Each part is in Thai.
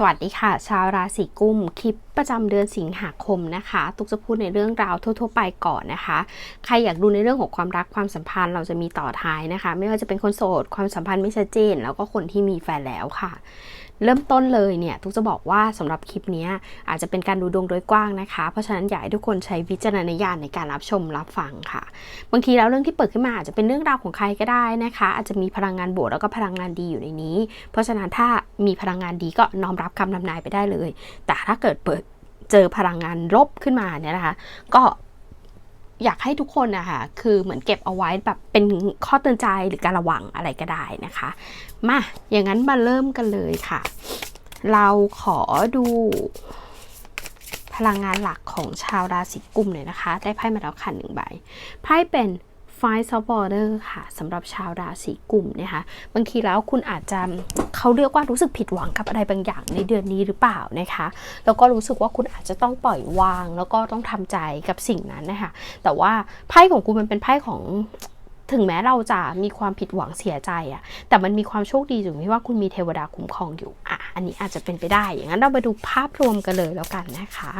สวัสดีค่ะ ชาวราศีกุมคลิปประจำเดือนสิงหาคมนะคะ ตุกจะพูดในเรื่องราวทั่ว ๆ ไปก่อนนะคะ ใครอยากดูในเรื่องของความรักความสัมพันธ์เราจะมีต่อท้ายนะคะ ไม่ว่าจะเป็นคนโสด ความสัมพันธ์ไม่ชัดเจน แล้วก็คนที่มีแฟนแล้วค่ะ เริ่มต้นเลยเนี่ยทุกจะบอกว่าสำหรับคลิปนี้อาจจะเป็นการดูดวงโดยกว้างนะคะ เพราะฉะนั้นอยากให้ทุกคนใช้วิจารณญาณในการรับชมรับฟังค่ะ บางทีแล้วเรื่องที่เปิดขึ้นมาอาจจะเป็นเรื่องราวของใครก็ได้นะคะ อาจจะมีพลังงานบวกแล้วก็พลังงานดีอยู่ในนี้ เพราะฉะนั้นถ้ามีพลังงานดีก็น้อมรับคำทำนายไปได้เลย แต่ถ้าเกิดเปิดเจอพลังงานลบขึ้นมาเนี่ยนะคะ ก็อยากให้ทุกคนนะคะคือเหมือนเก็บเอาไว้แบบเป็นข้อเตือนใจหรือการระวังอะไรก็ได้นะคะ มา อย่างนั้นมาเริ่มกันเลยค่ะ เราขอดู พลังงานหลักของชาวราศีกุมเลยนะคะ ได้ไพ่มาแล้วค่ะหนึ่งใบ ไพ่เป็น Five of Border ค่ะสำหรับชาวราศีกุมนะคะ บางทีแล้วคุณอาจจะเขาเรียกว่ารู้สึกผิดหวังกับอะไรบางอย่างในเดือนนี้หรือเปล่านะคะ แล้วก็รู้สึกว่าคุณอาจจะต้องปล่อยวาง แล้วก็ต้องทำใจกับสิ่งนั้นนะคะ แต่ว่าไพ่ของคุณมันเป็นไพ่ของ ถึงแม้เราจะมีความผิดหวังเสียใจอะแต่มันมีความโชคดีอยู่ที่ว่าคุณมีเทวดาคุ้มครองอยู่อะอันนี้อาจจะเป็นไปได้ อย่างนั้นเราไปดูภาพรวมกันเลยแล้วกันนะคะ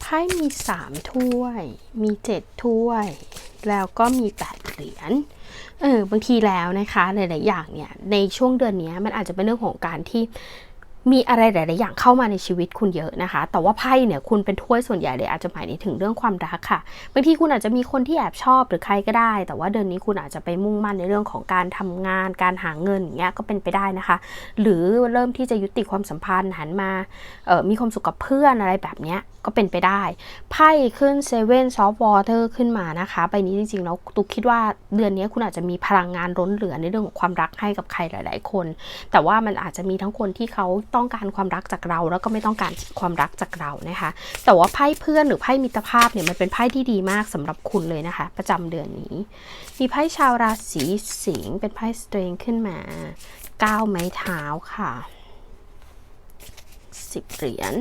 ไพ่มีสามถ้วย มีเจ็ดถ้วย แล้วก็มีแปดเหรียญเออบางทีแล้วนะคะหลายๆอย่างเนี่ยในช่วงเดือนนี้มันอาจจะเป็นเรื่องของการที่ มีอะไรหลาย ๆ อย่างเข้ามาในชีวิตคุณเยอะนะคะ แต่ว่าไพ่เนี่ยคุณเป็นถ้วยส่วนใหญ่เลยอาจจะหมายถึงเรื่องความรักค่ะ บางทีคุณอาจจะมีคนที่แอบชอบหรือใครก็ได้ แต่ว่าเดือนนี้คุณอาจจะไปมุ่งมั่นในเรื่องของการทำงาน การหาเงินอย่างเงี้ยก็เป็นไปได้นะคะ หรือเริ่มที่จะยุติความสัมพันธ์หันมาออมีความสุขกับเพื่อนอะไรแบบเนี้ยก็เป็นไปได้ ไพ่ขึ้นเซเว่นซอฟต์วอเตอร์ขึ้นมานะคะใบนี้จริงๆแล้วตุกคิดว่าเดือนนี้คุณอาจจะมีพลังงานล้นเหลือในเรื่องของความรักให้กับใครหลาย ๆ คน แต่ว่ามันอาจจะมีทั้งคนที่เขาต้องการความรักจากเรา แล้วก็ไม่ต้องการความรักจากเรานะคะ แต่ว่าไพ่เพื่อนหรือไพ่มิตรภาพเนี่ยมันเป็นไพ่ที่ดีมากสำหรับคุณเลยนะคะ ประจำเดือนนี้ มีไพ่ชาวราศีสิงห์เป็นไพ่สเตรงขึ้นมาก้าวไม้เท้าค่ะสิบเหรียญ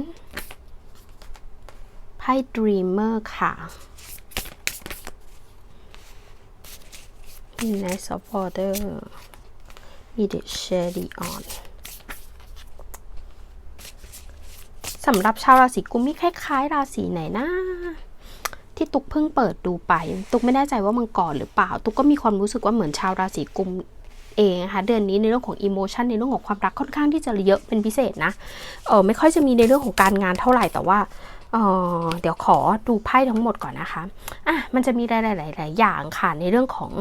ไพ่ Dreamer ค่ะมี Nice of Water มี The Shady On สำหรับชาวราศีกุมมีคล้ายๆ ราศีไหนนะที่ตุกเพิ่งเปิดดูไป ตุกไม่แน่ใจว่ามังกรหรือเปล่า ตุกก็มีความรู้สึกว่าเหมือนชาวราศีกุมเองนะคะเดือนนี้ในเรื่องของอิโมชันในเรื่องของความรักค่อนข้างที่จะเยอะเป็นพิเศษนะเออไม่ค่อยจะมีในเรื่องของการงานเท่าไหร่แต่ว่า เเดี๋ยวขอดูไพ่ทั้งหมดก่อนนะคะอะมันจะมีหลายๆอย่างค่ะในเรื่องของ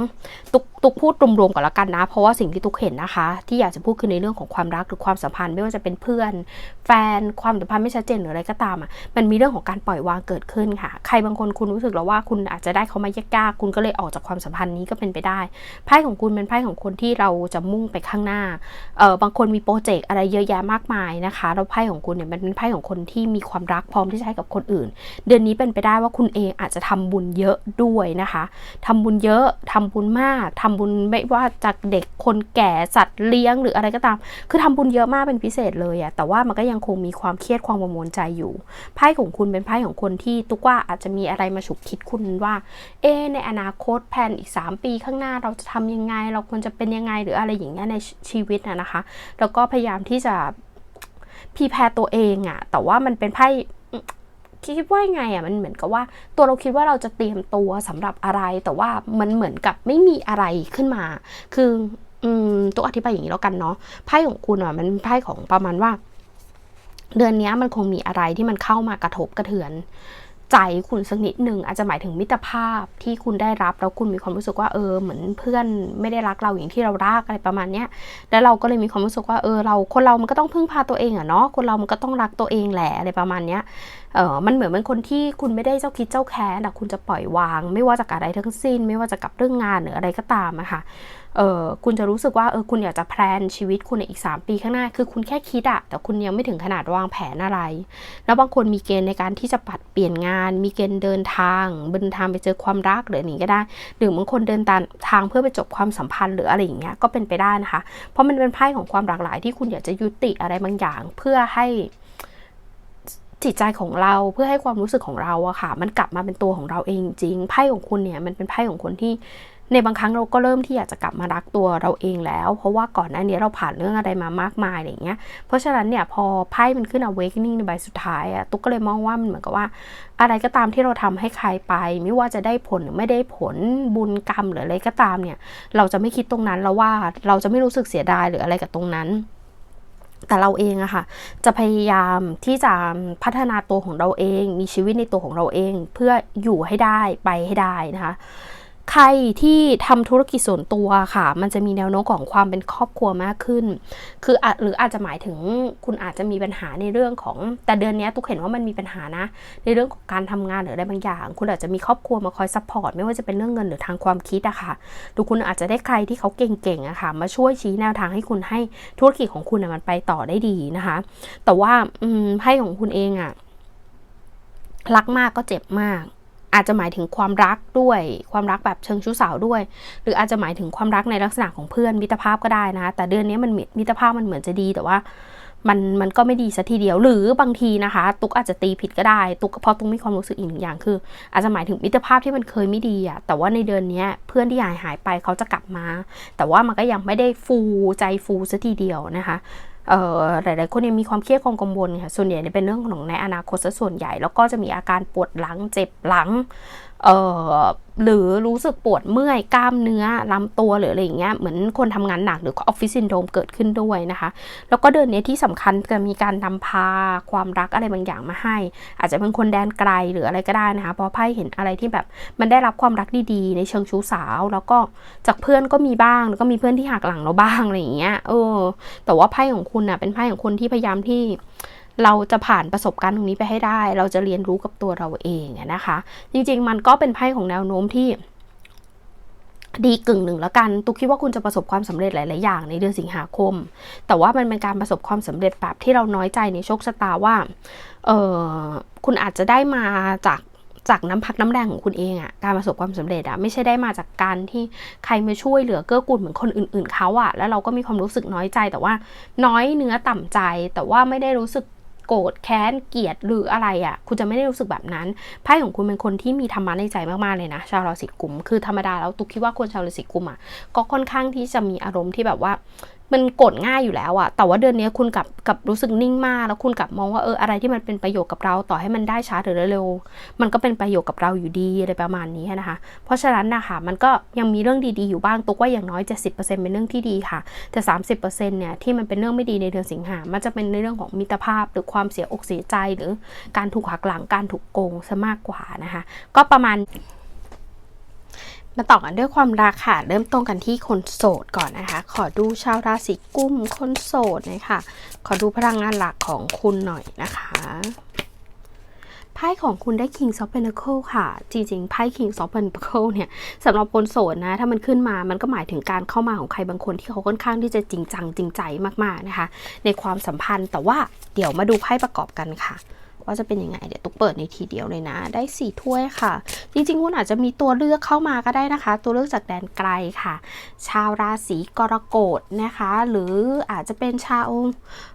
ตุกตุกพูดรวมๆก่อนละกันนะ เพราะว่าสิ่งที่ตุกเห็นนะคะ ที่อยากจะพูดคือในเรื่องของความรักหรือความสัมพันธ์ไม่ว่าจะเป็นเพื่อน แฟนความสัมพันธ์ไม่ชัดเจนหรืออะไรก็ตามอะมันมีเรื่องของการปล่อยวางเกิดขึ้นค่ะ ใครบางคนคุณรู้สึกแล้วว่าคุณอาจจะได้เขามายากๆคุณก็เลยออกจากความสัมพันธ์นี้ก็เป็นไปได้ไพ่ของคุณเป็นไพ่ของคนที่เราจะมุ่งไปข้างหน้าเออบางคนมีโปรเจกต์อะไรเยอะแยะมากมายนะคะแล้วไพ่ของคุณเนี่ยมันเป็นไพ่ของคนที่มีความรักพร้อมที่จะให้กับคนอื่น เดือนนี้เป็นไปได้ว่าคุณเองอาจจะทำบุญเยอะด้วยนะคะทำบุญเยอะทำบุญมากทำบุญไม่ว่าจากเด็กคนแก่สัตว์เลี้ยงหรืออะไรก็ตาม คือทำบุญเยอะมากเป็นพิเศษเลยอะแต่ว่ามันก็ยังคงมีความเครียดความกังวลใจอยู่ไพ่ของคุณเป็นไพ่ของคนที่ตุกว่าอาจจะมีอะไรมาฉุกคิดคุณว่า เอในอนาคตแผนอีก 3 ปีข้างหน้าเราจะทำยังไง เราควรจะเป็นยังไงหรืออะไรอย่างเงี้ยในชีวิตนะนะคะ แล้วก็พยายามที่จะพีแพรตัวเองอะแต่ว่ามันเป็นไพ่ คิดว่ายังไงอะมันเหมือนกับว่า ตัวเราคิดว่าเราจะเตรียมตัวสำหรับอะไร แต่ว่ามันเหมือนกับไม่มีอะไรขึ้นมา คืออืมตัวอธิบายอย่างนี้แล้วกันเนาะไพ่ของคุณอะมันไพ่ของประมาณว่า เดือนนี้มันคงมีอะไรที่มันเข้ามากระทบกระเทือนใจคุณสักนิดหนึ่งอาจจะหมายถึงมิตรภาพที่คุณได้รับแล้วคุณมีความรู้สึกว่าเออเหมือนเพื่อนไม่ได้รักเราอย่างที่เรารักอะไรประมาณเนี้ยแล้วเราก็เลยมีความรู้สึกว่าเออเราคนเรามันก็ต้องพึ่งพาตัวเองอะเนาะคนเรามันก็ต้องรักตัวเองแหละอะไรประมาณเนี้ย เออมันเหมือนเป็นคนที่คุณไม่ได้เจ้าคิดเจ้าแค้นแต่คุณจะปล่อยวาง ไม่ว่าจะกับอะไรทั้งสิ้น ไม่ว่าจะกับเรื่องงานหรืออะไรก็ตามอะค่ะเออคุณจะรู้สึกว่าเออคุณอยากจะแพลนชีวิตคุณในอีก 3 ปีข้างหน้า คือคุณแค่คิดอะแต่คุณยังไม่ถึงขนาดวางแผนอะไร แล้วบางคนมีเกณฑ์ในการที่จะปัดเปลี่ยนงาน มีเกณฑ์เดินทางเดินทางไปเจอความรักหรืออย่างนี้ก็ได้หรือบางคนเดินทางเพื่อไปจบความสัมพันธ์หรืออะไรอย่างเงี้ยก็เป็นไปได้นะคะ เพราะมันเป็นไพ่ของความหลากหลายที่คุณอยากจะยุติอะไรบางอย่าง เพื่อให้ จิตใจของเราเพื่อให้ความรู้สึกของเราอะค่ะ มันกลับมาเป็นตัวของเราเองจริงไพ่ของคุณเนี่ยมันเป็นไพ่ของคนที่ในบางครั้งเราก็เริ่มที่อยากจะกลับมารักตัวเราเองแล้ว เพราะว่าก่อนหน้านี้เราผ่านเรื่องอะไรมามากมายอะไรเงี้ย เพราะฉะนั้นเนี่ยพอไพ่มันขึ้น awakening ในใบสุดท้ายอะตุ๊กก็เลยมองว่ามันเหมือนกับว่า อะไรก็ตามที่เราทำให้ใครไป ไม่ว่าจะได้ผลหรือไม่ได้ผลบุญกรรมหรืออะไรก็ตามเนี่ย เราจะไม่คิดตรงนั้นแล้วว่าเราจะไม่รู้สึกเสียดายหรืออะไรกับตรงนั้น แต่เราเองอะค่ะ จะพยายามที่จะพัฒนาตัวของเราเอง มีชีวิตในตัวของเราเอง เพื่ออยู่ให้ได้ไปให้ได้นะคะ ใครที่ทำธุรกิจส่วนตัวค่ะ มันจะมีแนวโน้มของความเป็นครอบครัวมากขึ้น คืออะหรืออาจจะหมายถึงคุณอาจจะมีปัญหาในเรื่องของ แต่เดือนนี้ตุกเห็นว่ามันมีปัญหานะ ในเรื่องของการทำงานหรืออะไรบางอย่าง คุณอาจจะมีครอบครัวมาคอยซัพพอร์ตไม่ว่าจะเป็นเรื่องเงินหรือทางความคิดอะค่ะหรือคุณอาจจะได้ใครที่เขาเก่งๆอะค่ะ มาช่วยชี้แนวทางให้คุณให้ธุรกิจของคุณมันไปต่อได้ดีนะคะ แต่ว่าอืมไพ่ของคุณเองอะรักมากก็เจ็บมาก อาจจะหมายถึงความรักด้วย ความรักแบบเชิงชู้สาวด้วย หรืออาจจะหมายถึงความรักในลักษณะของเพื่อนมิตรภาพก็ได้นะ แต่เดือนนี้มันมิตรภาพมันเหมือนจะดีแต่ว่ามันมันก็ไม่ดีสัทีเดียวหรือบางทีนะคะ ตุ๊กอาจจะตีผิดก็ได้ ตุ๊กเพราะตุ๊กมีความรู้สึกอีกหนึ่งอย่างคือ อาจจะหมายถึงมิตรภาพที่มันเคยไม่ดีอะแต่ว่าในเดือนนี้เพื่อนที่หายหายไปเขาจะกลับมา แต่ว่ามันก็ยังไม่ได้ฟูใจฟูสัทีเดียวนะคะ หลาย ๆ คนยังมีความเครียดความกังวลค่ะส่วนใหญ่เนี่ยเป็นเรื่องของในอนาคตซะส่วนใหญ่ แล้วก็จะมีอาการปวดหลังเจ็บหลังเหรือรู้สึกปวดเมื่อยกล้ามเนื้อลำตัวหรืออะไรอย่างเงี้ยเหมือนคนทำงานหนักหรือออฟฟิศซินโดรมเกิดขึ้นด้วยนะคะ แล้วก็เดือนนี้ที่สำคัญจะมีการนำพาความรักอะไรบางอย่างมาให้ อาจจะเป็นคนแดนไกลหรืออะไรก็ได้นะคะเพราะไพ่เห็นอะไรที่แบบมันได้รับความรักดีๆ ในเชิงชู้สาว แล้วก็จากเพื่อนก็มีบ้างแล้วก็มีเพื่อนที่หักหลังเราบ้างอะไรอย่างเงี้ยเออ แต่ว่าไพ่ของคุณน่ะเป็นไพ่ของคนที่พยายามที่ เราจะผ่านประสบการณ์ตรงนี้ไปให้ได้ เราจะเรียนรู้กับตัวเราเองนะคะ จริงๆ มันก็เป็นไพ่ของแนวโน้มที่ดีกึ่งหนึ่งแล้วกัน ตุกคิดว่าคุณจะประสบความสำเร็จหลาย ๆ อย่างในเดือนสิงหาคม แต่ว่ามันเป็นการประสบความสำเร็จแบบที่เราน้อยใจในโชคชะตาว่า เออคุณอาจจะได้มาจากจากน้ำพักน้ำแรงของคุณเองอะการประสบความสำเร็จอะไม่ใช่ได้มาจากการที่ใครมาช่วยเหลือเกื้อกูลเหมือนคนอื่น ๆเขาอะแล้วเราก็มีความรู้สึกน้อยใจ แต่ว่าน้อยเนื้อต่ำใจ แต่ว่าไม่ได้รู้สึก โกรธแค้นเกลียดหรืออะไรอะ่ะ คุณจะไม่ได้รู้สึกแบบนั้นไพ่ของคุณเป็นคนที่มีธรรมะในใจมากๆเลยนะ ชาวราศีกุม คือธรรมดาแล้วตุกคิดว่าคนชาวราศีกุมอะก็ค่อนข้างที่จะมีอารมณ์ที่แบบว่า มันกรธง่ายอยู่แล้วอะแต่ว่าเดือนนี้คุณกับกับรู้สึกนิ่งมาก แล้วคุณกับมองว่าเอออะไรที่มันเป็นประโยชน์กับเราต่อให้มันได้ช้าหรือเร็ว มันก็เป็นประโยชน์กับเราอยู่ดีอะไรประมาณนี้นะคะ เพราะฉะนั้นนะคะมันก็ยังมีเรื่องดีๆอยู่บ้างตุกว่าอย่างน้อย 70%เป็นเรื่องที่ดีค่ะ แต่ 30%เนี่ยที่มันเป็นเรื่องไม่ดีในเดือนสิงหา มันจะเป็นในเรื่องของมิตรภาพ หรือความเสียอกเสียใจหรือการถูกหักหลังการถูกโกงซะมากกว่านะคะ ก็ประมาณ มาต่อกันด้วยความรักค่ะ เริ่มต้นกันที่คนโสดก่อนนะคะ ขอดูชาวราศีกุมคนโสดน่อยค่ะขอดูพลังงานหลักของคุณหน่อยนะคะไพ่ของคุณได้ King of Pentacle ค่ะ จริงๆ ไพ่ King of Pentacle เนี่ยสำหรับคนโสดนะ ถ้ามันขึ้นมา มันก็หมายถึงการเข้ามาของใครบางคนที่เขาค่อนข้างที่จะจริงจังจริงใจมากๆนะคะ ในความสัมพันธ์ แต่ว่าเดี๋ยวมาดูไพ่ประกอบกันค่ะ ว่าจะเป็นยังไง เดี๋ยวตุ๊กเปิดในทีเดียวเลยนะ ได้สี่ถ้วยค่ะ จริงๆ คุณอาจจะมีตัวเลือกเข้ามาก็ได้นะคะ ตัวเลือกจากแดนไกลค่ะ ชาวราศีกรกฎนะคะ หรืออาจจะเป็นชาว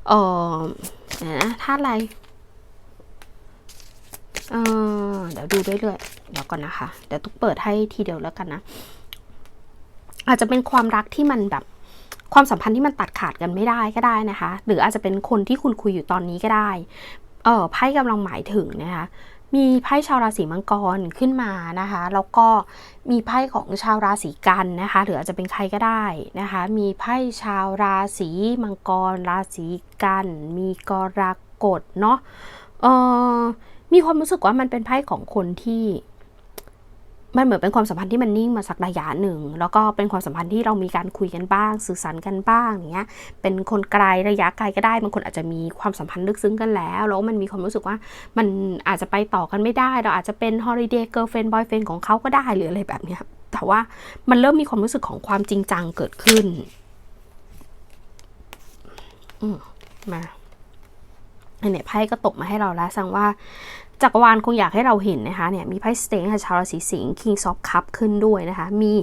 เอ่อเนะท่าอะไรเออเดี๋ยวดูเรื่อยเดี๋ยวก่อนนะคะ เดี๋ยวตุ๊กเปิดให้ทีเดียวแล้วกันนะ อาจจะเป็นความรักที่มันแบบความสัมพันธ์ที่มันตัดขาดกันไม่ได้ก็ได้นะคะ หรืออาจจะเป็นคนที่คุณคุยอยู่ตอนนี้ก็ได้ เออไพ่กำลังหมายถึงนะคะมีไพ่ชาวราศีมังกรขึ้นมานะคะ แล้วก็มีไพ่ของชาวราศีกันนะคะหรืออาจจะเป็นใครก็ได้นะคะ มีไพ่ชาวราศีมังกร ราศีกัน มีกรกฎเนาะเออมีความรู้สึกว่ามันเป็นไพ่ของคนที่ มันเหมือนเป็นความสัมพันธ์ที่มันนิ่งมาสักระยะหนึ่ง แล้วก็เป็นความสัมพันธ์ที่เรามีการคุยกันบ้าง สื่อสารกันบ้างอย่างเงี้ย เป็นคนไกลระยะไกลก็ได้บางคนอาจจะมีความสัมพันธ์ลึกซึ้งกันแล้ว แล้วมันมีความรู้สึกว่ามันอาจจะไปต่อกันไม่ได้ เราอาจจะเป็น holiday girlfriend boyfriend ของเขาก็ได้หรืออะไรแบบเนี้ยแต่ว่ามันเริ่มมีความรู้สึกของความจริงจังเกิดขึ้นอืมมาเนี่ยไพ่ก็ตกมาให้เราแล้วสดงว่า จักรวาลคงอยากให้เราเห็นนะคะเนี่ยมีไพ่สเต็งค่ะชาวราศีสิงห์คิงซอฟคัพขึ้นด้วยนะคะ มี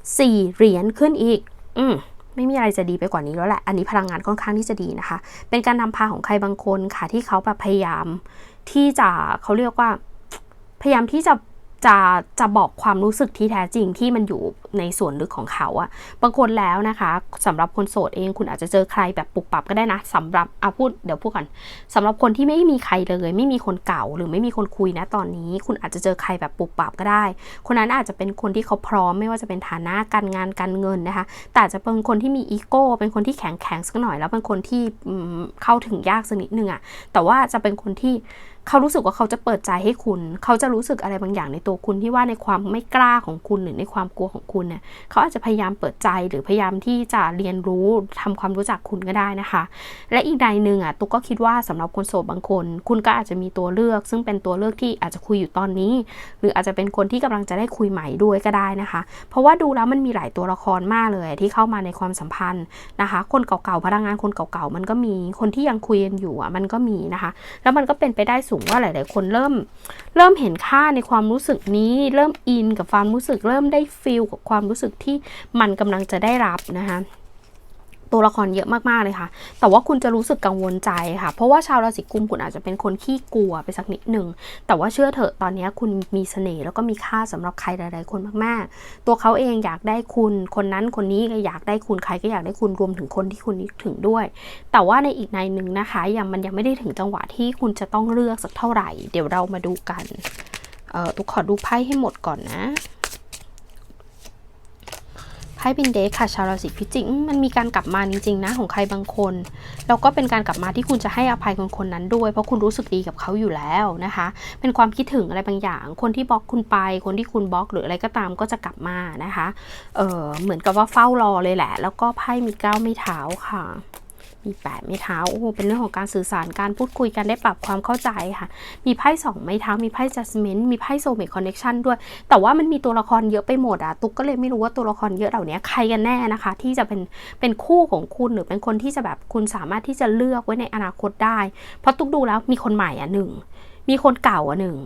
4เหรียญขึ้นอีก อืมไม่มีอะไรจะดีไปกว่านี้แล้วแหละ อันนี้พลังงานค่อนข้างที่จะดีนะคะ เป็นการนำพาของใครบางคนค่ะที่เขาแบบพยายามที่จะเขาเรียกว่าพยายามที่จะ จะจะบอกความรู้สึกที่แท้จริงที่มันอยู่ในส่วนลึกของเขาอะบางคนแล้วนะคะสำหรับคนโสดเองคุณอาจจะเจอใครแบบปุบปับก็ได้นะสำหรับเอาพูดเดี๋ยวพูดก่อนสำหรับคนที่ไม่มีใครเลย ไม่มีคนเก่าหรือไม่มีคนคุยนะตอนนี้ คุณอาจจะเจอใครแบบปุบปับก็ได้ คนนั้นอาจจะเป็นคนที่เขาพร้อมไม่ว่าจะเป็นฐานะการงานการเงินนะคะ แต่จจะเป็นคนที่มีอีโก้เป็นคนที่แข็งแข็งสักหน่อย แล้วเป็นคนที่เข้าถึงยากสักนิดนึงอะแต่ว่าจะเป็นคนที่ เขารู้สึกว่าเขาจะเปิดใจให้คุณ เขาจะรู้สึกอะไรบางอย่างในตัวคุณที่ว่าในความไม่กล้าของคุณหรือในความกลัวของคุณเนี่ยเขาอาจจะพยายามเปิดใจหรือพยายามที่จะเรียนรู้ทำความรู้จักคุณก็ได้นะคะ และอีกใดหนึ่งอะตุ๊กก็คิดว่าสำหรับคนโสดบางคน คุณก็อาจจะมีตัวเลือก ซึ่งเป็นตัวเลือกที่อาจจะคุยอยู่ตอนนี้ หรืออาจจะเป็นคนที่กำลังจะได้คุยใหม่ด้วยก็ได้นะคะ เพราะว่าดูแล้วมันมีหลายตัวละครมากเลยที่เข้ามาในความสัมพันธ์นะคะ คนเก่าๆพนักงานคนเก่าๆมันก็มีคนที่ยังคุยกันอยู่อะมันก็มีนะคะ แล้วมันก็เป็นไปได้สูงว่าหลาย ๆ คนเริ่ม เริ่มเห็นค่าในความรู้สึกนี้ เริ่มอินกับความรู้สึก เริ่มได้ฟิลกับความรู้สึกที่มันกำลังจะได้รับนะคะ ตัวละครเยอะมากๆเลยค่ะ แต่ว่าคุณจะรู้สึกกังวลใจค่ะ เพราะว่าชาวราศีกุมคุณอาจจะเป็นคนขี้กลัวไปสักนิดหนึ่ง แต่ว่าเชื่อเถอะตอนนี้คุณมีเสน่ห์แล้วก็มีค่าสำหรับใครหลาย ๆ คนมากๆ ตัวเขาเองอยากได้คุณ คนนั้นคนนี้ก็อยากได้คุณใครก็อยากได้คุณรวมถึงคนที่คุณนึกถึงด้วย แต่ว่าในอีกในหนึ่งนะคะยังมันยังไม่ได้ถึงจังหวะที่คุณจะต้องเลือกสักเท่าไหร่ เดี๋ยวเรามาดูกัน เอ่อตุกขอดูไพ่ให้หมดก่อนนะ ไพ่บินเดคค่ะชาวราศีพิจิกมมันมีการกลับมาจริงๆนะของใครบางคนแล้วก็เป็นการกลับมาที่คุณจะให้อภัยคนคนนั้นด้วย เพราะคุณรู้สึกดีกับเขาอยู่แล้วนะคะ เป็นความคิดถึงอะไรบางอย่าง คนที่บล็อกคุณไป คนที่คุณบล็อกหรืออะไรก็ตามก็จะกลับมานะคะเออเหมือนกับว่าเฝ้ารอเลยแหละ แล้วก็ไพ่มีเก้าไม่เท้าค่ะ มีแปดไม้เท้าโอ้โหเป็นเรื่องของการสื่อสารการพูดคุยกันได้ปรับความเข้าใจค่ะ มีไพ่สองไม้เท้า มีไพ่ judgment มีไพ่ soulmate connection ด้วย แต่ว่ามันมีตัวละครเยอะไปหมดอะตุ๊กก็เลยไม่รู้ว่าตัวละครเยอะเหล่านี้ใครกันแน่นะคะ ที่จะเป็นเป็นคู่ของคุณหรือเป็นคนที่จะแบบคุณสามารถที่จะเลือกไว้ในอนาคตได้ เพราะตุ๊กดูแล้วมีคนใหม่อะหนึ่งมีคนเก่าอะหนึ่ง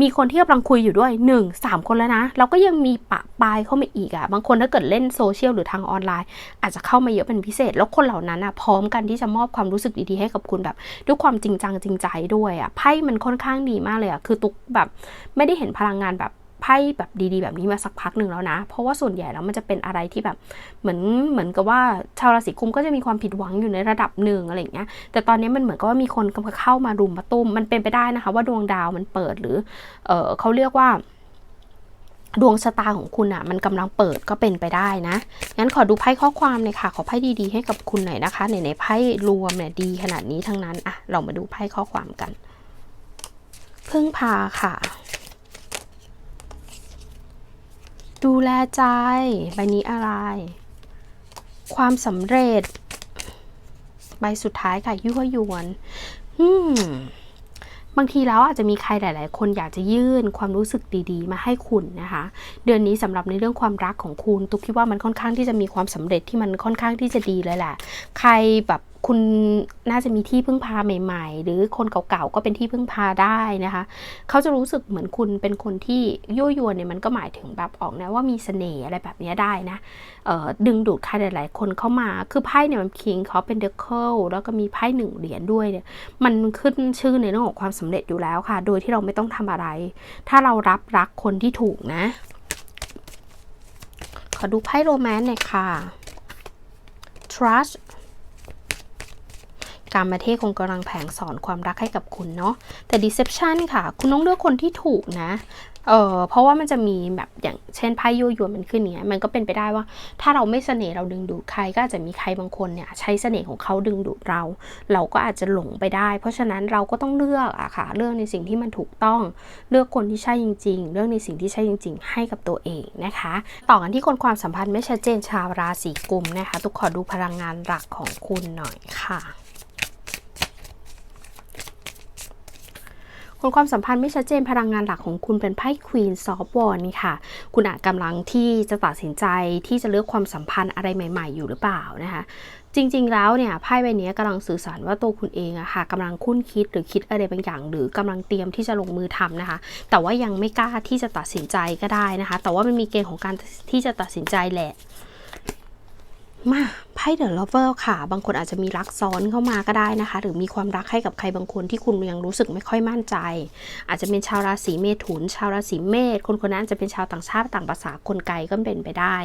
มีคนที่กำลังคุยอยู่ด้วยหนึ่งสามคนแล้วนะ เราก็ยังมีปะปลายเข้ามาอีกอะ่ะ บางคนถ้าเกิดเล่นโซเชียลหรือทางออนไลน์ อาจจะเข้ามาเยอะเป็นพิเศษ แล้วคนเหล่านั้นอะ่ะพร้อมกันที่จะมอบความรู้สึกดีๆให้กับคุณแบบด้วยความจริงจังจริงใจด้วยอะ่ะไพ่มันค่อนข้างดีมากเลยอะ่ะคือตุกแบบไม่ได้เห็นพลังงานแบบ ไพ่แบบดีๆ แบบนี้มาสักพักหนึ่งแล้วนะ เพราะว่าส่วนใหญ่แล้วมันจะเป็นอะไรที่แบบเหมือนเหมือนกับว่าชาวราศีกุมก็จะมีความผิดหวังอยู่ในระดับหนึ่งอะไรอย่างเงี้ย แต่ตอนนี้มันเหมือนกับว่ามีคนกำลังเข้ามารุมมาตุ้ม มันเป็นไปได้นะคะ ว่าดวงดาวมันเปิดหรือ เออเขาเรียกว่าดวงชะตาของคุณอะ่ะ มันกำลังเปิดก็เป็นไปได้นะ งั้นขอดูไพ่ข้อความเลยค่ะ ขอไพ่ดีๆ ให้กับคุณหน่อยนะคะ ในในไพ่รวมเนี่ยดีขนาดนี้ทั้งนั้นอะเรามาดูไพ่ข้อความกัน พึ่งพาค่ะ ดูแลใจ ใบนี้อะไร ความสำเร็จ ใบสุดท้ายค่ะ ยั่วยวนอืมบางทีแล้วอาจจะมีใครหลาย ๆ คนอยากจะยื่นความรู้สึกดีๆ มาให้คุณนะคะ เดือนนี้สำหรับในเรื่องความรักของคุณ ตุ๊กคิดว่ามันค่อนข้างที่จะมีความสำเร็จที่มันค่อนข้างที่จะดีเลยแหละ ใครแบบ คุณน่าจะมีที่พึ่งพาใหม่ ๆ หรือคนเก่าๆก็เป็นที่พึ่งพาได้นะคะ เขาจะรู้สึกเหมือนคุณเป็นคนที่ยั่วยวนเนี่ยมันก็หมายถึงแบบออกนะว่ามีเสน่ห์อะไรแบบนี้ได้นะดึงดูดใครหลายๆ คนเข้ามาคือไพ่เนี่ยมันคิงเขาเป็นเดอะเคิลแล้วก็มีไพ่หนึ่งเหรียญด้วยเนี่ยมันขึ้นชื่อในเรื่องของความสำเร็จอยู่แล้วค่ะ โดยที่เราไม่ต้องทำอะไร ถ้าเรารับรักคนที่ถูกนะ ขอดูไพ่โรแมนต์หน่อยค่ะ trust การมาเทศคงกำลังแผงสอนความรักให้กับคุณเนาะแต่ deception ค่ะ คุณต้องเลือกคนที่ถูกนะเออเพราะว่ามันจะมีแบบอย่างเช่นไพ่ยั่วยวนมันขึ้นเนี้ยมันก็เป็นไปได้ว่า ถ้าเราไม่เสน่ห์เราดึงดูดใครก็อาจจะมีใครบางคนเนี่ยใช้เสน่ห์ของเขาดึงดูดเรา เราก็อาจจะหลงไปได้ เพราะฉะนั้นเราก็ต้องเลือกอะค่ะเลือกในสิ่งที่มันถูกต้อง เลือกคนที่ใช่จริง ๆ เลือกในสิ่งที่ใช่จริง ๆ ให้กับตัวเองนะคะ ต่อกันที่คนความสัมพันธ์ไม่ชัดเจนชาวราศีกุมนะคะทุกขอดูพลังงานหลักของคุณหน่อยค่ะ คนความสัมพันธ์ไม่ชัดเจนพลังงานหลักของคุณเป็นไพ่ควีนซอฟวอนี่ค่ะ คุณอาจกำลังที่จะตัดสินใจที่จะเลือกความสัมพันธ์อะไรใหม่ ๆ อยู่หรือเปล่านะคะจริง ๆ แล้วเนี่ยไพ่ใบนี้กำลังสื่อสารว่าตัวคุณเองอะค่ะกำลังคุ้นคิดหรือคิดอะไรบางอย่าง หรือกำลังเตรียมที่จะลงมือทำนะคะ แต่ว่ายังไม่กล้าที่จะตัดสินใจก็ได้นะคะ แต่ว่ามันมีเกณฑ์ของการที่จะตัดสินใจแหละ มาไพ่เดอะ o เวอร์ค่ะ บางคนอาจจะมีรักซ้อนเข้ามาก็ได้นะคะ หรือมีความรักให้กับใครบางคนที่คุณยังรู้สึกไม่ค่อยมั่นใจ อาจจะเป็นชาวราศีเมถุน ชาวราศีเมษ คนคนนั้นจะเป็นชาวต่างชาติต่างภาษาคนไกลก็เป็นไปได้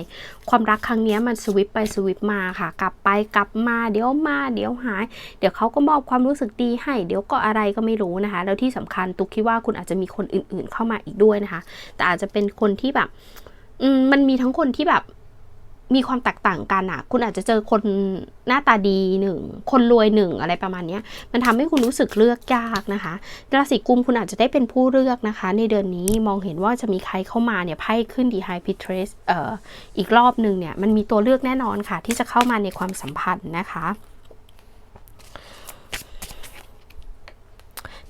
ความรักครั้งนี้มันสวิปไปสวิปมาค่ะ กลับไปกลับมา เดี๋ยวมา เดี๋ยวหาย เดี๋ยวเขาก็มอบความรู้สึกดีให้ เดี๋ยวก็อะไรก็ไม่รู้นะคะ แล้วที่สำคัญตุกคิดว่าคุณอาจจะมีคนอื่น ๆ เข้ามาอีกด้วยนะคะ แต่อาจจะเป็นคนที่แบบมันมีทั้งคนที่แบบ มีความแตกต่างกันอะคุณอาจจะเจอคนหน้าตาดีหนึ่งคนรวยหนึ่งอะไรประมาณนี้มันทำให้คุณรู้สึกเลือกยากนะคะราศีกุมคุณอาจจะได้เป็นผู้เลือกนะคะ ในเดือนนี้มองเห็นว่าจะมีใครเข้ามาเนี่ยไพ่ขึ้นดีไฮพิเทรสเอ่ออีกรอบหนึ่งเนี่ยมันมีตัวเลือกแน่นอนค่ะ ที่จะเข้ามาในความสัมพันธ์นะคะ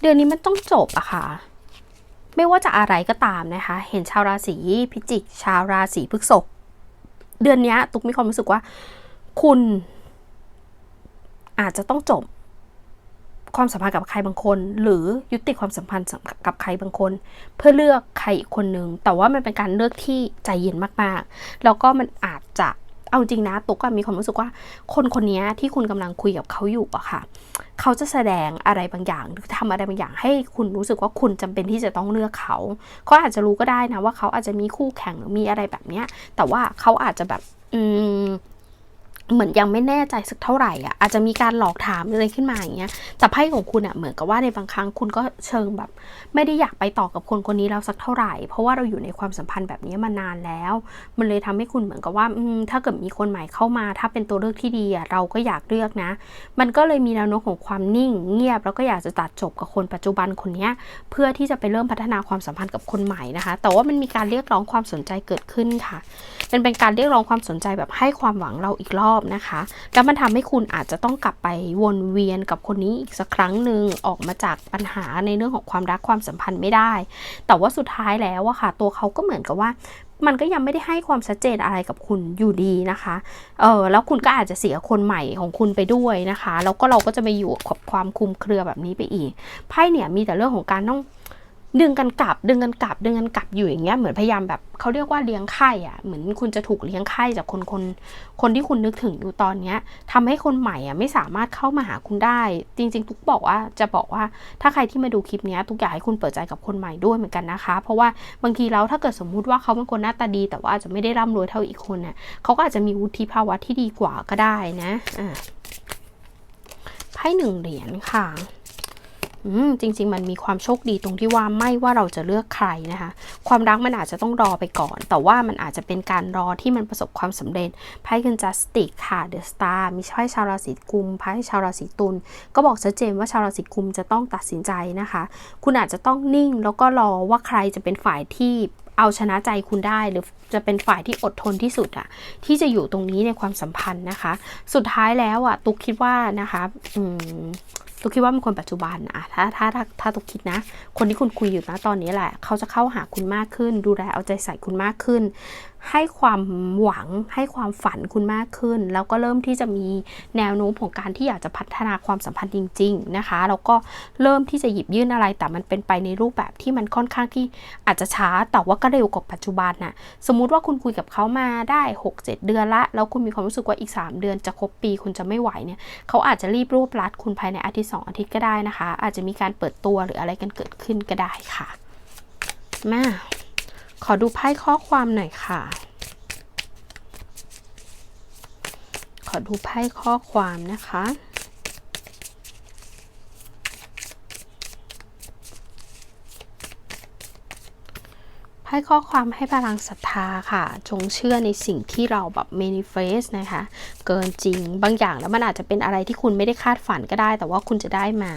เดือนนี้มันต้องจบอะค่ะ ไม่ว่าจะอะไรก็ตามนะคะ เห็นชาวราศีพิจิก ชาวราศีพฤษภ เดือนนี้ตุกมีความรู้สึกว่า คุณ อาจจะต้องจบ ความสัมพันธ์กับใครบางคน หรือยุติความสัมพันธ์กับใครบางคน เพื่อเลือกใครอีกคนหนึ่งแต่ว่ามันเป็นการเลือกที่ใจเย็นมากๆ แล้วก็มันอาจจะ เอาจริงนะตุ๊กมีความรู้สึกว่า คนคนนี้ที่คุณกำลังคุยกับเขาอยู่อะค่ะ เขาจะแสดงอะไรบางอย่างหรือทำอะไรบางอย่างให้คุณรู้สึกว่าคุณจำเป็นที่จะต้องเลือกเขาเขาอาจจะรู้ก็ได้นะว่าเขาอาจจะมีคู่แข่งหรือมีอะไรแบบเนี้ย แต่ว่าเขาอาจจะแบบ อืม เหมือนยังไม่แน่ใจสักเท่าไหร่อะอาจจะมีการหลอกถามอะไรขึ้นมาอย่างเงี้ยแต่ไพ่ของคุณอะเหมือนกับว่าในบางครั้งคุณก็เชิงแบบ ไม่ได้อยากไปต่อกับคนคนนี้แล้วสักเท่าไหร่ เพราะว่าเราอยู่ในความสัมพันธ์แบบนี้มานานแล้ว มันเลยทำให้คุณเหมือนกับว่าถ้าเกิดมีคนใหม่เข้ามา ถ้าเป็นตัวเลือกที่ดีอะเราก็อยากเลือกนะ มันก็เลยมีแนวโน้มของความนิ่ง เงียบแล้วก็อยากจะตัดจบกับคนปัจจุบันคนนี้เพื่อที่จะไปเริ่มพัฒนาความสัมพันธ์กับคนใหม่นะคะ แต่ว่ามันมีการเรียกร้องความสนใจเกิดขึ้นค่ะมันเป็นการเรียกร้องความสนใจแบบให้ความหวังเราอีกรอบนะคะ แล้วมันทำให้คุณอาจจะต้องกลับไปวนเวียนกับคนนี้อีกสักครั้งหนึ่งออกมาจากปัญหาในเรื่องของความรักความสัมพันธ์ไม่ได้ แต่ว่าสุดท้ายแล้วอะค่ะ ตัวเขาก็เหมือนกับว่ามันก็ยังไม่ได้ให้ความชัดเจนอะไรกับคุณอยู่ดีนะคะ เออแล้วคุณก็อาจจะเสียคนใหม่ของคุณไปด้วยนะคะ แล้วก็เราก็จะไปอยู่กับความคุมเครือแบบนี้ไปอีก ไพ่เนี่ยมีแต่เรื่องของการต้อง ดึงกันกลับ ดึงกันกลับ ดึงกันกลับอยู่อย่างเงี้ยเหมือนพยายามแบบเขาเรียกว่าเลี้ยงไข่อะเหมือนคุณจะถูกเลี้ยงไข่จากคนคนคนที่คุณนึกถึงอยู่ตอนเนี้ยทำให้คนใหม่อะไม่สามารถเข้ามาหาคุณได้ จริง ๆ ทุกบอกว่าจะบอกว่าถ้าใครที่มาดูคลิปนี้ทุกอยากให้คุณเปิดใจกับคนใหม่ด้วยเหมือนกันนะคะ เพราะว่าบางทีแล้วถ้าเกิดสมมุติว่าเขาเป็นคนหน้าตาดี แต่ว่าอาจจะไม่ได้ร่ำรวยเท่าอีกคนเนี่ยเขาก็อาจจะมีวุฒิภาวะที่ดีกว่าก็ได้นะอ่าไพ่หนึ่งเหรียญค่ะ จริง ๆ มันมีความโชคดีตรงที่ว่าไม่ว่าเราจะเลือกใครนะคะ ความรักมันอาจจะต้องรอไปก่อน แต่ว่ามันอาจจะเป็นการรอที่มันประสบความสำเร็จไพ่กันจัสติกค่ะเดอะสตาร์มีไพ่ชาวราศีกุมไพ่ชาวราศีตุลก็บอกชัดเจนว่าชาวราศีกุมจะต้องตัดสินใจนะคะ คุณอาจจะต้องนิ่งแล้วก็รอว่าใครจะเป็นฝ่ายที่เอาชนะใจคุณได้หรือจะเป็นฝ่ายที่อดทนที่สุดอะที่จะอยู่ตรงนี้ในความสัมพันธ์นะคะ สุดท้ายแล้วอะตุกคิดว่านะคะ ตุกคิดว่าเป็นคนปัจจุบันอะถ้าถ้าถ้าถ้าตุกคิดนะ คนที่คุณคุยอยู่นะตอนนี้แหละ เขาจะเข้าหาคุณมากขึ้น ดูแลเอาใจใส่คุณมากขึ้น ให้ความหวังให้ความฝันคุณมากขึ้น แล้วก็เริ่มที่จะมีแนวโน้มของการที่อยากจะพัฒนาความสัมพันธ์จริง ๆ นะคะแล้วก็เริ่มที่จะหยิบยื่นอะไร แต่มันเป็นไปในรูปแบบที่มันค่อนข้างที่อาจจะช้าแต่ว่าก็เร็วกว่าปัจจุบันน่ะสมมุติว่าคุณคุยกับเขามาได้ 6-7 เดือนละ แล้วคุณมีความรู้สึกว่าอีก 3 เดือนจะครบปีคุณจะไม่ไหวเนี่ยเขาอาจจะรีบรวบรัดคุณภายในอาทิตย์2อาทิตย์ก็ได้นะคะ อาจจะมีการเปิดตัวหรืออะไรกันเกิดขึ้นก็ได้ค่ะมา ขอดูไพ่ข้อความหน่อยค่ะ ขอดูไพ่ข้อความนะคะ ไพ่ข้อความให้พลังศรัทธาค่ะ จงเชื่อในสิ่งที่เราแบบ manifest นะคะ เกินจริง บางอย่างแล้วมันอาจจะเป็นอะไรที่คุณไม่ได้คาดฝันก็ได้ แต่ว่าคุณจะได้มา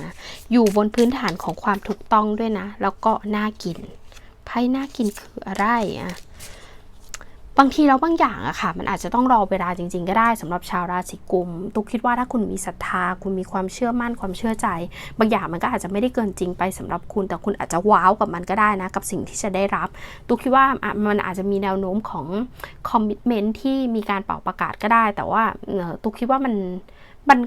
อยู่บนพื้นฐานของความถูกต้องด้วยนะ แล้วก็น่ากิน ไพ่น่ากินคืออะไรอะบางทีแล้วบางอย่างอะค่ะ มันอาจจะต้องรอเวลาจริง ๆ ก็ได้สำหรับชาวราศีกุมตุกคิดว่าถ้าคุณมีศรัทธา คุณมีความเชื่อมั่นความเชื่อใจ บางอย่างมันก็อาจจะไม่ได้เกินจริงไปสำหรับคุณ แต่คุณอาจจะว้าวกับมันก็ได้นะ กับสิ่งที่จะได้รับตุกคิดว่ามันอาจจะมีแนวโน้มของคอมมิชเมนที่มีการเป่าประกาศก็ได้ แต่ว่าตุกคิดว่ามันมัน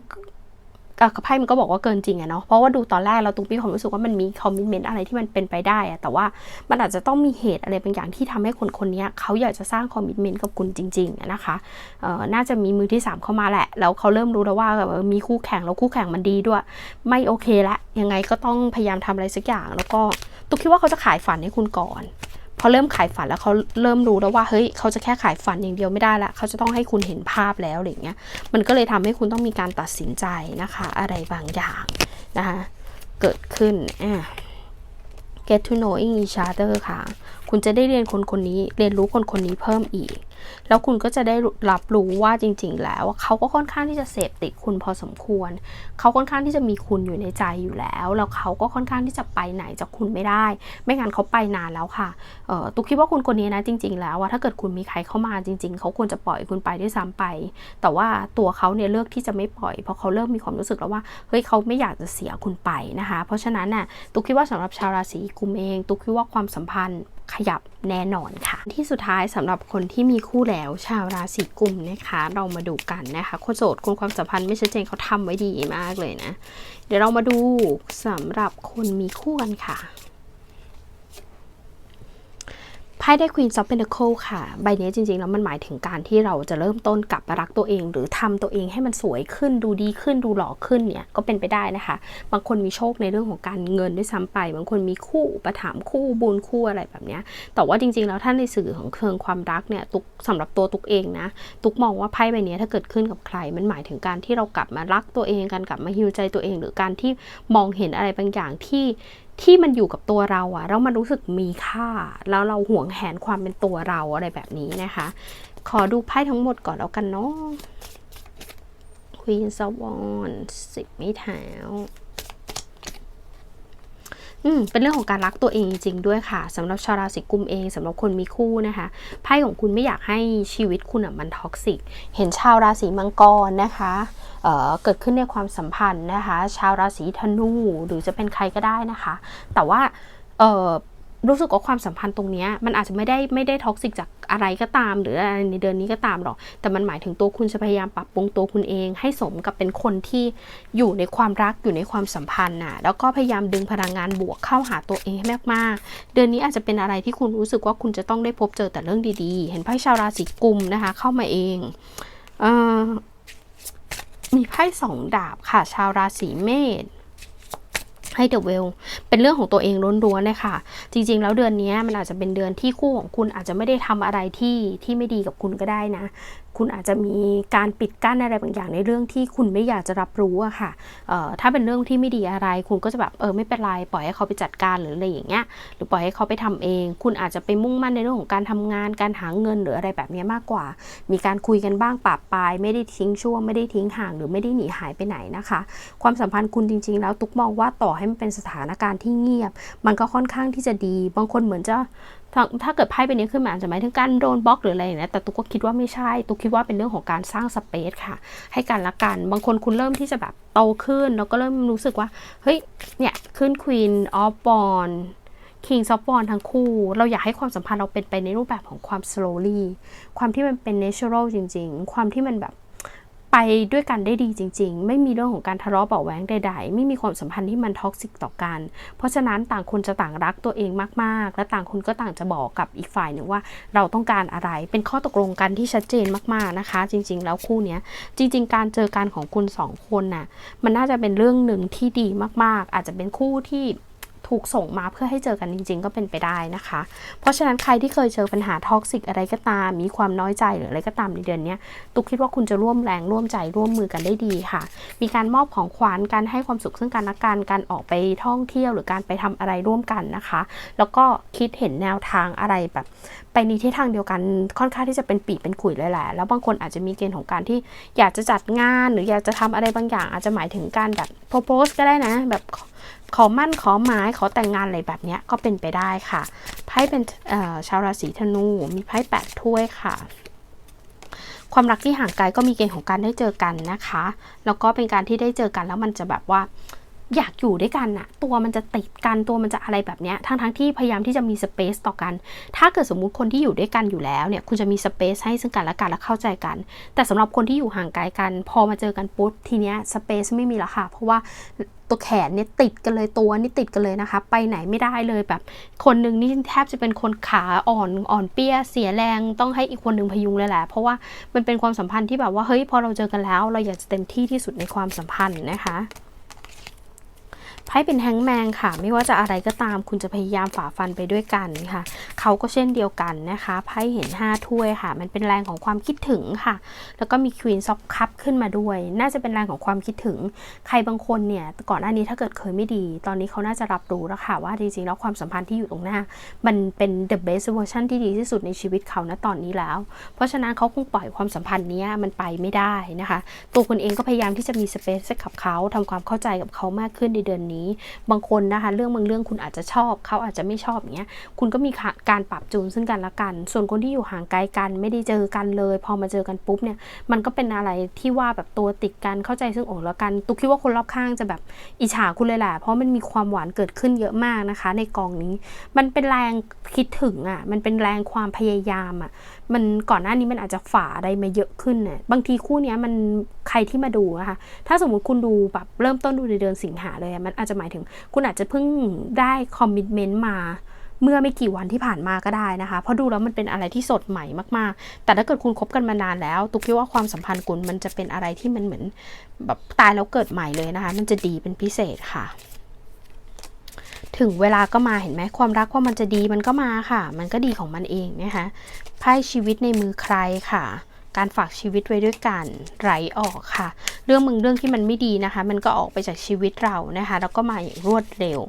ก็ไพ่มันก็บอกว่าเกินจริงอะเนาะเพราะว่าดูตอนแรกเราตุ๊กมีความรู้สึกว่ามันมีคอมมิชเมนต์อะไรที่มันเป็นไปได้อะแต่ว่ามันอาจจะต้องมีเหตุอะไรบางอย่างที่ทำให้คนคนนี้เขาอยากจะสร้างคอมมิชเมนต์กับคุณจริงๆนะคะเอ่อน่าจะมีมือที่ 3 เข้ามาแหละ แล้วเขาเริ่มรู้แล้วว่ามีคู่แข่งแล้วคู่แข่งมันดีด้วย ไม่โอเคละยังไงก็ต้องพยายามทำอะไรสักอย่าง แล้วก็ตุ๊กคิดว่าเขาจะขายฝันให้คุณก่อน พอเริ่มขายฝันแล้วเขาเริ่มรู้แล้วว่าเฮ้ยเขาจะแค่ขายฝันอย่างเดียวไม่ได้ละเขาจะต้องให้คุณเห็นภาพแล้วอะไรอย่างเงี้ยมันก็เลยทำให้คุณต้องมีการตัดสินใจนะคะ อะไรบางอย่างนะคะเกิดขึ้นอ่า get to knowing each other ค่ะ คุณจะได้เรียนคนคนนี้ เรียนรู้คนคนนี้เพิ่มอีก แล้วคุณก็จะได้รับรู้ว่าจริง ๆ แล้ว เขาก็ค่อนข้างที่จะเสพติดคุณพอสมควร เขาค่อนข้างที่จะมีคุณอยู่ในใจอยู่แล้ว แล้วเขาก็ค่อนข้างที่จะไปไหนจากคุณไม่ได้ ไม่งั้นเขาไปนานแล้วค่ะเออตุกคิดว่าคุณคนนี้นะจริง ๆ แล้วว่าถ้าเกิดคุณมีใครเข้ามาจริง ๆ เขาควรจะปล่อยคุณไปด้วยซ้ำไป แต่ว่าตัวเขาเนี่ยเลือกที่จะไม่ปล่อย เพราะเขาเริ่มมีความรู้สึกแล้วว่าเฮ้ยเขาไม่อยากจะเสียคุณไปนะคะ เพราะฉะนั้นน่ะตุกคิดว่าสำหรับชาวราศีกุมเองตุกคิดว่าความสัมพันธ์ ขยับแน่นอนค่ะ ที่สุดท้ายสำหรับคนที่มีคู่แล้วชาวราศีกุมนะคะ เรามาดูกันนะคะคนโสดคนความสัมพันธ์ไม่ชัดเจนเขาทำไว้ดีมากเลยนะ เดี๋ยวเรามาดูสำหรับคนมีคู่กันค่ะ ไพ่ได้ Queen of Pentacles ค่ะ ใบนี้จริงๆ แล้วมันหมายถึงการที่เราจะเริ่มต้นกลับมารักตัวเอง หรือทำตัวเองให้มันสวยขึ้นดูดีขึ้นดูหล่อขึ้นเนี่ยก็เป็นไปได้นะคะ บางคนมีโชคในเรื่องของการเงินด้วยซ้ำไป บางคนมีคู่ประถามคู่บุญคู่อะไรแบบนี้แต่ว่าจริงๆ แล้วถ้านในสื่อของเชิงความรักเนี่ยตุกสำหรับตัวตุกเองนะ ตุกมองว่าไพ่ใบนี้ถ้าเกิดขึ้นกับใคร มันหมายถึงการที่เรากลับมารักตัวเองกันกลับมาฮิวใจตัวเอง หรือการที่มองเห็นอะไรบางอย่างที่ ที่มันอยู่กับตัวเราอะแล้วมันรู้สึกมีค่า แล้วเราห่วงแหนความเป็นตัวเราอะไรแบบนี้นะคะ ขอดูไพ่ทั้งหมดก่อนแล้วกันเนาะ Queen of Wands สิบไม้เท้า อืมเป็นเรื่องของการรักตัวเองจริงๆด้วยค่ะสำหรับชาวราศีกุมเองสำหรับคนมีคู่นะคะไพ่ของคุณไม่อยากให้ชีวิตคุณอะมันท็อกซิก เห็นชาวราศีมังกรนะคะเเกิดขึ้นในความสัมพันธ์นะคะ ชาวราศีธนูหรือจะเป็นใครก็ได้นะคะ แต่ว่าเออ รู้สึกว่าความสัมพันธ์ตรงนี้มันอาจจะไม่ได้ไม่ได้ท็อกซิกจากอะไรก็ตาม หรืออะไรในเดือนนี้ก็ตามหรอก แต่มันหมายถึงตัวคุณจะพยายามปรับปรุงตัวคุณเอง ให้สมกับเป็นคนที่อยู่ในความรักอยู่ในความสัมพันธ์น่ะแล้วก็พยายามดึงพลังงานบวกเข้าหาตัวเองให้มากๆ เดือนนี้อาจจะเป็นอะไรที่คุณรู้สึกว่าคุณจะต้องได้พบเจอแต่เรื่องดีๆ เห็นไพ่ชาวราศีกุมนะคะ เข้ามาเองเอ่อมีไพ่สองดาบค่ะ ชาวราศีเมษ ให้เดอะเวลเป็นเรื่องของตัวเองล้วนๆเลยค่ะ จริงๆ แล้วเดือนนี้มันอาจจะเป็นเดือนที่คู่ของคุณอาจจะไม่ได้ทำอะไรที่ที่ไม่ดีกับคุณก็ได้นะ คุณอาจจะมีการปิดกั้นอะไรบางอย่างในเรื่องที่คุณไม่อยากจะรับรู้อะค่ะถ้าเป็นเรื่องที่ไม่ดีอะไร คุณก็จะแบบเออไม่เป็นไรปล่อยให้เขาไปจัดการหรืออะไรอย่างเงี้ยหรือปล่อยให้เขาไปทำเอง คุณอาจจะไปมุ่งมั่นในเรื่องของการทำงาน การหาเงินหรืออะไรแบบนี้มากกว่า มีการคุยกันบ้างปะปาย ไม่ได้ทิ้งช่วง ไม่ได้ทิ้งห่างหรือไม่ได้หนีหายไปไหนนะคะ ความสัมพันธ์คุณจริง ๆ แล้วตุกมองว่าต่อให้มันเป็นสถานการณ์ที่เงียบ มันก็ค่อนข้างที่จะดี บางคนเหมือนจะถ้าเกิดไพ่เป็นนี้ขึ้นมาอาจจะหมายถึงการโดนบล็อกหรืออะไรอย่างเงี้ยแต่ตุ๊กก็คิดว่าไม่ใช่ ตุ๊กคิดว่าเป็นเรื่องของการสร้างสเปซค่ะ ให้กันละกัน บางคนคุณเริ่มที่จะแบบโตขึ้น แล้วก็เริ่มรู้สึกว่า เฮ้ย เนี่ย ขึ้น Queen of b o n King of b o n ทั้งคู่ เราอยากให้ความสัมพันธ์เราเป็นไปในรูปแบบของความ slowly ความที่มันเป็น natural จริง ๆ ความที่มันแบบ ไปด้วยกันได้ดีจริง ๆ ไม่มีเรื่องของการทะเลาะเบาะแว้งใด ๆ ไม่มีความสัมพันธ์ที่มันท็อกซิกต่อกัน เพราะฉะนั้นต่างคนจะต่างรักตัวเองมากๆ และต่างคนก็ต่างจะบอกกับอีกฝ่ายหนึ่งว่า เราต้องการอะไร เป็นข้อตกลงกันที่ชัดเจนมากๆนะคะ จริง ๆ แล้วคู่นี้จริง ๆ การเจอกันของคุณสองคนน่ะมันน่าจะเป็นเรื่องหนึ่งที่ดีมากๆ อาจจะเป็นคู่ที่ ถูกส่งมาเพื่อให้เจอกันจริง ๆ ก็เป็นไปได้นะคะ เพราะฉะนั้นใครที่เคยเจอปัญหาท็อกซิกอะไรก็ตาม มีความน้อยใจหรืออะไรก็ตามในเดือนนี้ตุกคิดว่าคุณจะร่วมแรงร่วมใจร่วมมือกันได้ดีค่ะ มีการมอบของขวัญการให้ความสุขซึ่งกันและกันการออกไปท่องเที่ยวหรือการไปทำอะไรร่วมกันนะคะ แล้วก็คิดเห็นแนวทางอะไรแบบ ไปในทิศทางเดียวกันค่อนข้างที่จะเป็นปีเป็นขุยเลยแหละ แล้วบางคนอาจจะมีเกณฑ์ของการที่อยากจะจัดงาน หรืออยากจะทำอะไรบางอย่างอาจจะหมายถึงการแบบโพสก็ได้นะแบบ ขอมั่นขอหมายขอแต่งงานอะไรแบบนี้ก็เป็นไปได้ค่ะไพ่เป็นชาวราศีธนูมีไพ่แปดถ้วยค่ะ ความรักที่ห่างไกลก็มีเกณฑ์ของการได้เจอกันนะคะ แล้วก็เป็นการที่ได้เจอกันแล้วมันจะแบบว่า อยากอยู่ด้วยกันอะตัวมันจะติดกันตัวมันจะอะไรแบบเนี้ยทั้งทั้งๆที่พยายามที่จะมีสเปซต่อกัน ถ้าเกิดสมมุติคนที่อยู่ด้วยกันอยู่แล้วเนี่ยคุณจะมีสเปซให้ซึ่งกันและกันและเข้าใจกัน แต่สำหรับคนที่อยู่ห่างไกลกัน พอมาเจอกันปุ๊บทีเนี้ยสเปซไม่มีละค่ะ เพราะว่าตัวแขนเนี่ยติดกันเลยตัวนี่ติดกันเลยนะคะ ไปไหนไม่ได้เลยแบบ คนหนึ่งนี่แทบจะเป็นคนขาอ่อนอ่อนเปี้ยเสียแรงต้องให้อีกคนหนึ่งพยุงเลยแหละเพราะว่ามันเป็นความสัมพันธ์ที่แบบว่าเฮ้ยพอเราเจอกันแล้ว เราอยากจะเต็มที่ที่สุดในความสัมพันธ์นะคะ ไพ่เป็นแฮงแมนค่ะ ไม่ว่าจะอะไรก็ตามคุณจะพยายามฝ่าฟันไปด้วยกันค่ะ เขาก็เช่นเดียวกันนะคะไพ่เห็น 5 ถ้วยค่ะ มันเป็นแรงของความคิดถึงค่ะ แล้วก็มีควีนซอฟคัพขึ้นมาด้วย น่าจะเป็นแรงของความคิดถึง ใครบางคนเนี่ยก่อนหน้านี้ถ้าเกิดเคยไม่ดี ตอนนี้เขาน่าจะรับรู้แล้วค่ะว่าจริงๆแล้วความสัมพันธ์ที่อยู่ตรงหน้า มันเป็น the best version ที่ดีที่สุดในชีวิตเขาณตอนนี้แล้ว เพราะฉะนั้นเขาคงปล่อยความสัมพันธ์นี้มันไปไม่ได้นะคะ ตัวคุณเองก็พยายามที่จะมีสเปซกับเขาทำความเข้าใจกับเขามากขึ้นในเดือนนี้บางคนนะคะ เรื่องบางเรื่องคุณอาจจะชอบเขาอาจจะไม่ชอบอย่างเงี้ยคุณก็มีการปรับจูนซึ่งกันและกัน ส่วนคนที่อยู่ห่างไกลกันไม่ได้เจอกันเลย พอมาเจอกันปุ๊บเนี่ยมันก็เป็นอะไรที่ว่าแบบตัวติดกันเข้าใจซึ่งอกและกันตุกคิดว่าคนรอบข้างจะแบบอิจฉาคุณเลยแหละเพราะมันมีความหวานเกิดขึ้นเยอะมากนะคะ ในกองนี้ มันเป็นแรงคิดถึงอะมันเป็นแรงความพยายามอะ มันก่อนหน้านี้มันอาจจะฝ่าอะไรมาเยอะขึ้นเนี่ยบางทีคู่เนี้ยมันใครที่มาดูนะคะถ้าสมมติคุณดูแบบเริ่มต้นดูในเดือนสิงหาเลยมันอาจจะหมายถึง คุณอาจจะเพิ่งได้คอมมิชเมนต์มาเมื่อไม่กี่วันที่ผ่านมาก็ได้นะคะ เพราะดูแล้วมันเป็นอะไรที่สดใหม่มากๆ แต่ถ้าเกิดคุณคบกันมานานแล้ว ตุกคิดว่าความสัมพันธ์คุณมันจะเป็นอะไรที่มันเหมือนแบบตายแล้วเกิดใหม่เลยนะคะ มันจะดีเป็นพิเศษค่ะ ถึงเวลาก็มาเห็นไหมความรักว่ามันจะดีมันก็มาค่ะ มันก็ดีของมันเองนะคะไพ่ชีวิตในมือใครค่ะ การฝากชีวิตไว้ด้วยกันไหลออกค่ะ เรื่องมึงเรื่องที่มันไม่ดีนะคะ มันก็ออกไปจากชีวิตเรานะคะ แล้วก็มาอย่างรวดเร็ว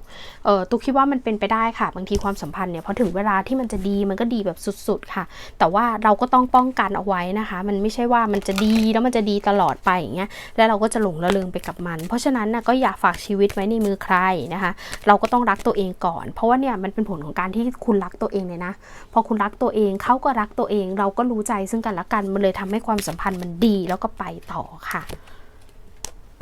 เออตุกคิดว่ามันเป็นไปได้ค่ะ บางทีความสัมพันธ์เนี่ยพอถึงเวลาที่มันจะดีมันก็ดีแบบสุดๆค่ะ แต่ว่าเราก็ต้องป้องกันเอาไว้นะคะ มันไม่ใช่ว่ามันจะดีแล้วมันจะดีตลอดไปอย่างเงี้ย แล้วเราก็จะหลงระเริงไปกับมัน เพราะฉะนั้นนะก็อย่าฝากชีวิตไว้ในมือใครนะคะ เราก็ต้องรักตัวเองก่อน เพราะว่าเนี่ยมันเป็นผลของการที่คุณรักตัวเองเลยนะ พอคุณรักตัวเองเขาก็รักตัวเอง เราก็รู้ใจซึ่งกันและกันมันเลยทำให้ความสัมพันธ์มันดีแล้วก็ไปต่อค่ะ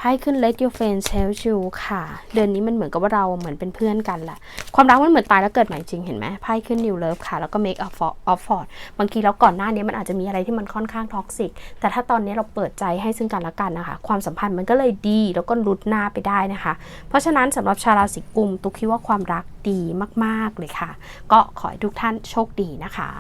ไพ่ขึ้น let your friends help you ค่ะ เดือนนี้มันเหมือนกับว่าเราเหมือนเป็นเพื่อนกันแหละ ความรักมันเหมือนตายแล้วเกิดใหม่จริงเห็นไหมไพ่ขึ้น new love ค่ะ แล้วก็ make up for of for บางทีแล้วก่อนหน้านี้มันอาจจะมีอะไรที่มันค่อนข้างท็อกซิก แต่ถ้าตอนนี้เราเปิดใจให้ซึ่งกันและกันนะคะ ความสัมพันธ์มันก็เลยดีแล้วก็รุดหน้าไปได้นะคะ เพราะฉะนั้นสำหรับชาวราศีกุมตุกคิดว่าความรักดีมาก ๆเลยค่ะ ก็ขอให้ทุกท่านโชคดีนะคะ